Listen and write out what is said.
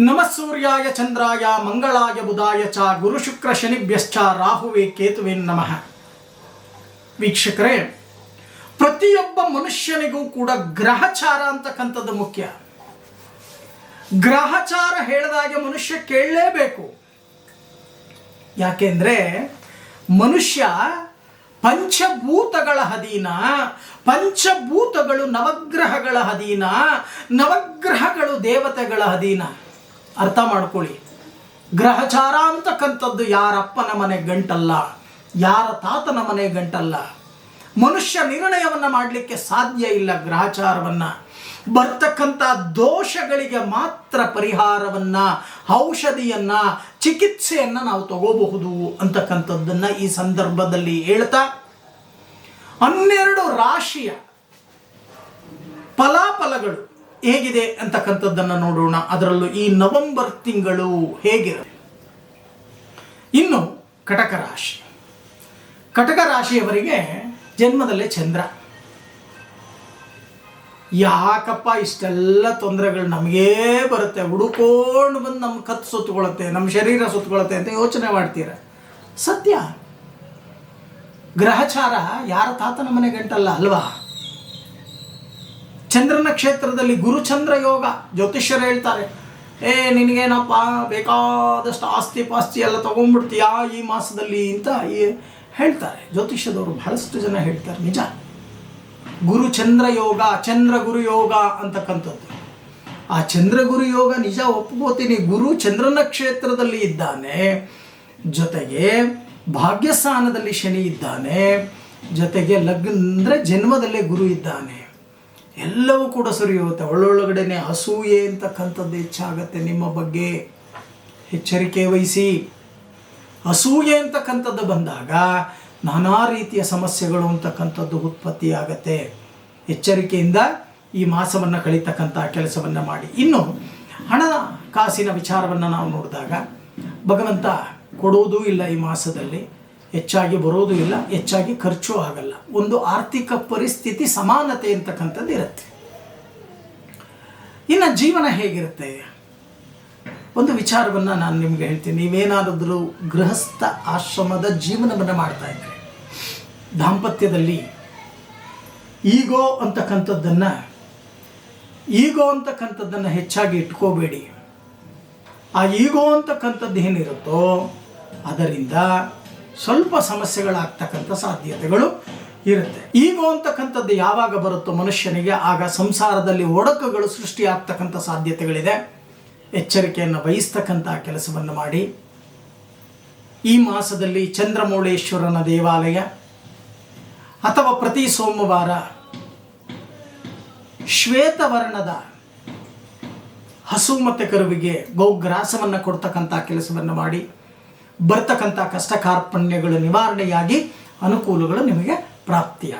ನಮಃ ಸೂರ್ಯಾಯ ಚಂದ್ರಾಯ ಮಂಗಳಾಯ ಬುಧಾಯ ಚ ಗುರು ಶುಕ್ರ ಶನಿಭ್ಯಶ್ಚ ರಾಹುವೆ ಕೇತುವೆ ನಮಃ ವೀಕ್ಷಕರೇ ಪ್ರತಿಯೊಬ್ಬ ಮನುಷ್ಯನಿಗೂ ಕೂಡ ಗ್ರಹಚಾರ ಅಂತಕ್ಕಂಥದ್ದು ಮುಖ್ಯ. ಗ್ರಹಚಾರ ಹೇಳಿದಾಗೆ ಮನುಷ್ಯ ಕೇಳಲೇಬೇಕು. ಯಾಕೆಂದ್ರೆ ಮನುಷ್ಯ ಪಂಚಭೂತಗಳ ಅಧೀನ, ಪಂಚಭೂತಗಳು ನವಗ್ರಹಗಳ ಅಧೀನ, ನವಗ್ರಹಗಳು ದೇವತೆಗಳ ಅಧೀನ. ಅರ್ಥ ಮಾಡ್ಕೊಳ್ಳಿ. ಗ್ರಹಚಾರ ಅಂತಕ್ಕಂಥದ್ದು ಯಾರಪ್ಪನ ಮನೆ ಗಂಟಲ್ಲ, ಯಾರ ತಾತನ ಮನೆ ಗಂಟಲ್ಲ. ಮನುಷ್ಯ ನಿರ್ಣಯವನ್ನು ಮಾಡಲಿಕ್ಕೆ ಸಾಧ್ಯ ಇಲ್ಲ ಗ್ರಹಚಾರವನ್ನು. ಬರ್ತಕ್ಕಂಥ ದೋಷಗಳಿಗೆ ಮಾತ್ರ ಪರಿಹಾರವನ್ನ, ಔಷಧಿಯನ್ನ, ಚಿಕಿತ್ಸೆಯನ್ನ ನಾವು ತಗೋಬಹುದು ಅಂತಕ್ಕಂಥದ್ದನ್ನ ಈ ಸಂದರ್ಭದಲ್ಲಿ ಹೇಳ್ತಾ, ಹನ್ನೆರಡು ರಾಶಿಯ ಫಲಾಫಲಗಳು. ಹೇಗಿದೆ ಅಂತಕ್ಕಂಥದ್ದನ್ನು ನೋಡೋಣ. ಅದರಲ್ಲೂ ಈ ನವೆಂಬರ್ ತಿಂಗಳು ಹೇಗಿರುತ್ತೆ? ಇನ್ನು ಕಟಕ ರಾಶಿ. ಕಟಕ ರಾಶಿಯವರಿಗೆ ಜನ್ಮದಲ್ಲೇ ಚಂದ್ರ. ಯಾಕಪ್ಪ ಇಷ್ಟೆಲ್ಲ ತೊಂದರೆಗಳು ನಮಗೇ ಬರುತ್ತೆ. ಹುಡುಕೊಂಡು ಬಂದು ನಮ್ಮ ಕತ್ತು ಸುತ್ತಕೊಳ್ಳುತ್ತೆ ನಮ್ಮ ಶರೀರ ಸುತ್ತಕೊಳ್ಳುತ್ತೆ ಅಂತ ಯೋಚನೆ ಮಾಡ್ತೀರ. ಸತ್ಯ. ಗ್ರಹಚಾರ ಯಾರ ತಾತನ ಮನೆ ಗಂಟಲ್ಲ ಅಲ್ವಾ? ಚಂದ್ರನ ಕ್ಷೇತ್ರದಲ್ಲಿ ಗುರುಚಂದ್ರ ಯೋಗ ಜ್ಯೋತಿಷ್ಯರು ಹೇಳ್ತಾರೆ, ಏ, ನಿನಗೇನಪ್ಪ, ಬೇಕಾದಷ್ಟು ಆಸ್ತಿ ಪಾಸ್ತಿ ಎಲ್ಲ ತೊಗೊಂಡ್ಬಿಡ್ತೀಯಾ ಈ ಮಾಸದಲ್ಲಿ? ಅಂತ ಹೇಳ್ತಾರೆ. ಜ್ಯೋತಿಷ್ಯದವರು ಬಹಳಷ್ಟು ಜನ ಹೇಳ್ತಾರೆ, ನಿಜ. ಗುರು ಚಂದ್ರ ಯೋಗ ಚಂದ್ರ ಗುರು ಯೋಗ ಅಂತಕ್ಕಂಥದ್ದು. ಆ ಚಂದ್ರ ಗುರು ಯೋಗ ನಿಜ ಒಪ್ಕೋತೀನಿ. ಗುರು ಚಂದ್ರನ ಕ್ಷೇತ್ರದಲ್ಲಿ ಇದ್ದಾನೆ, ಜೊತೆಗೆ ಭಾಗ್ಯಸ್ಥಾನದಲ್ಲಿ ಶನಿ ಇದ್ದಾನೆ, ಜೊತೆಗೆ ಲಗ್ನ ಅಂದರೆ ಜನ್ಮದಲ್ಲೇ ಗುರು ಇದ್ದಾನೆ. ಎಲ್ಲವೂ ಕೂಡ ಸರಿ ಹೋಗುತ್ತೆ ಒಳ್ಳೊಳಗಡೆನೆ ಅಸೂಯೆ ಅಂತಕ್ಕಂಥದ್ದು ಹೆಚ್ಚಾಗತ್ತೆ. ನಿಮ್ಮ ಬಗ್ಗೆ ಎಚ್ಚರಿಕೆ ವಹಿಸಿ. ಅಸೂಯೆ ಅಂತಕ್ಕಂಥದ್ದು ಬಂದಾಗ ನಾನಾ ರೀತಿಯ ಸಮಸ್ಯೆಗಳು ಅಂತಕ್ಕಂಥದ್ದು ಉತ್ಪತ್ತಿಯಾಗತ್ತೆ. ಎಚ್ಚರಿಕೆಯಿಂದ ಈ ಮಾಸವನ್ನು ಕಳೀತಕ್ಕಂಥ ಕೆಲಸವನ್ನು ಮಾಡಿ. ಇನ್ನು ಹಣ ಕಾಸಿನ ವಿಚಾರವನ್ನು ನಾವು ನೋಡಿದಾಗ ಭಗವಂತ ಕೊಡುವುದೂ ಇಲ್ಲ ಈ ಮಾಸದಲ್ಲಿ. ಹೆಚ್ಚಾಗಿ ಬರೋದು ಇಲ್ಲ, ಹೆಚ್ಚಾಗಿ ಖರ್ಚು ಆಗಲ್ಲ. ಒಂದು ಆರ್ಥಿಕ ಪರಿಸ್ಥಿತಿ ಸಮಾನತೆ ಅಂತಕ್ಕಂಥದ್ದು ಇರುತ್ತೆ. ಇನ್ನು ಜೀವನ ಹೇಗಿರುತ್ತೆ? ಒಂದು ವಿಚಾರವನ್ನು ನಾನು ನಿಮಗೆ ಹೇಳ್ತೀನಿ. ನೀವೇನಾದರೂ ಗೃಹಸ್ಥ ಆಶ್ರಮದ ಜೀವನವನ್ನು ಮಾಡ್ತಾ ಇದ್ದರೆ ದಾಂಪತ್ಯದಲ್ಲಿ ಈಗೋ ಅಂತಕ್ಕಂಥದ್ದನ್ನು ಈಗೋ ಅಂತಕ್ಕಂಥದ್ದನ್ನು ಹೆಚ್ಚಾಗಿ ಇಟ್ಕೋಬೇಡಿ. ಆ ಈಗೋ ಅಂತಕ್ಕಂಥದ್ದು ಏನಿರುತ್ತೋ ಅದರಿಂದ ಸ್ವಲ್ಪ ಸಮಸ್ಯೆಗಳಾಗ್ತಕ್ಕಂಥ ಸಾಧ್ಯತೆಗಳು ಇರುತ್ತೆ. ಈಗ ಅಂತಕ್ಕಂಥದ್ದು ಯಾವಾಗ ಬರುತ್ತೋ ಮನುಷ್ಯನಿಗೆ ಆಗ ಸಂಸಾರದಲ್ಲಿ ಒಡಕುಗಳು ಸೃಷ್ಟಿಯಾಗ್ತಕ್ಕಂಥ ಸಾಧ್ಯತೆಗಳಿದೆ. ಎಚ್ಚರಿಕೆಯನ್ನು ವಹಿಸ್ತಕ್ಕಂಥ ಕೆಲಸವನ್ನು ಮಾಡಿ. ಈ ಮಾಸದಲ್ಲಿ ಚಂದ್ರಮೌಳೇಶ್ವರನ ದೇವಾಲಯ ಅಥವಾ ಪ್ರತಿ ಸೋಮವಾರ ಶ್ವೇತವರ್ಣದ ಹಸು ಮತ್ತು ಕರುವಿಗೆ ಗೌಗ್ರಾಸವನ್ನು ಕೊಡ್ತಕ್ಕಂಥ ಕೆಲಸವನ್ನು ಮಾಡಿ. ಬರ್ತಕ್ಕಂಥ ಕಷ್ಟ ಕಾರ್ಪಣ್ಯಗಳು ನಿವಾರಣೆಯಾಗಿ ಅನುಕೂಲಗಳು ನಿಮಗೆ ಪ್ರಾಪ್ತಿಯಾಗ